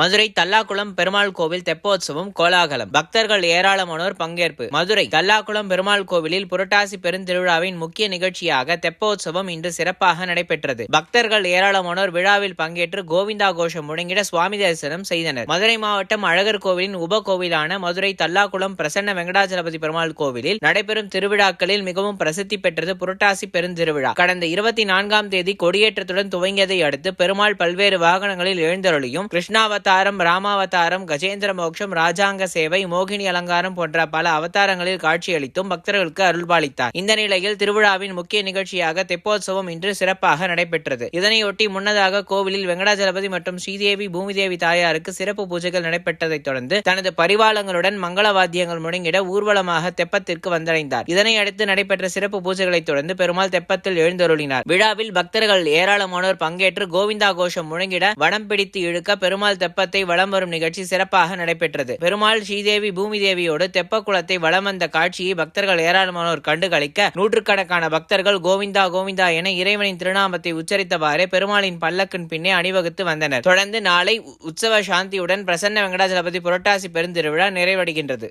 மதுரை தல்லாக்குளம் பெருமாள் கோவில் தெப்போத்சவம் கோலாகலம். பக்தர்கள் ஏராளமானோர் பங்கேற்பு. மதுரை தல்லாக்குளம் பெருமாள் கோவிலில் புரட்டாசி பெருந்திருவிழாவின் முக்கிய நிகழ்ச்சியாக தெப்போத்சவம் இன்று சிறப்பாக நடைபெற்றது. பக்தர்கள் ஏராளமானோர் விழாவில் பங்கேற்று கோவிந்தா கோஷம் முழங்கிட சுவாமி தரிசனம் செய்தனர். மதுரை மாவட்டம் அழகர் கோவிலின் உப கோவிலான மதுரை தல்லாக்குளம் பிரசன்ன வெங்கடாச்சலபதி பெருமாள் கோவிலில் நடைபெறும் திருவிழாக்களில் மிகவும் பிரசித்தி பெற்றது புரட்டாசி பெருந்திருவிழா. கடந்த இருபத்தி நான்காம் தேதி கொடியேற்றத்துடன் துவங்கியதை அடுத்து பெருமாள் பல்வேறு வாகனங்களில் எழுந்தருளியும் அவதாரம் ராமாவதாரம் கஜேந்திர மோட்சம் ராஜாங்க சேவை மோகினி அலங்காரம் போன்ற பல அவதாரங்களில் காட்சியளித்தும் பக்தர்களுக்கு அருள்பாலித்தார். இந்த நிலையில் திருவிழாவின் முக்கிய நிகழ்ச்சியாக தெப்போத்சவம் இன்று சிறப்பாக நடைபெற்றது. இதனையொட்டி முன்னதாக கோவிலில் வெங்கடாஜலபதி மற்றும் ஸ்ரீதேவி பூமிதேவி தாயாருக்கு சிறப்பு பூஜைகள் நடைபெற்றதைத் தொடர்ந்து தனது பரிவாளங்களுடன் மங்கள வாத்தியங்கள் முழங்கிட ஊர்வலமாக தெப்பத்திற்கு வந்தடைந்தார். இதனையடுத்து நடைபெற்ற சிறப்பு பூஜைகளைத் தொடர்ந்து பெருமாள் தெப்பத்தில் எழுந்தருளினார். விழாவில் பக்தர்கள் ஏராளமானோர் பங்கேற்று கோவிந்தா கோஷம் முழங்கிட வடம் பிடித்து இழுக்க பெருமாள் தெப்ப சங்கல்பத்தை வலம் வரும் நிகழ்ச்சி சிறப்பாக நடைபெற்றது பெருமாள் ஸ்ரீதேவி பூமி தேவியோடு தெப்பக்குளத்தை வளம் வந்த காட்சியை பக்தர்கள் ஏராளமானோர் கண்டு களிக்க நூற்றுக்கணக்கான பக்தர்கள் கோவிந்தா கோவிந்தா என இறைவனின் திருநாமத்தை உச்சரித்தவாறே பெருமாளின் பல்லக்கின் பின்னே அணிவகுத்து வந்தனர் தொடர்ந்து நாளை உற்சவ சாந்தியுடன் பிரசன்ன வெங்கடாஜலபதி புரட்டாசி பெருந்திருவிழா நிறைவடைகின்றது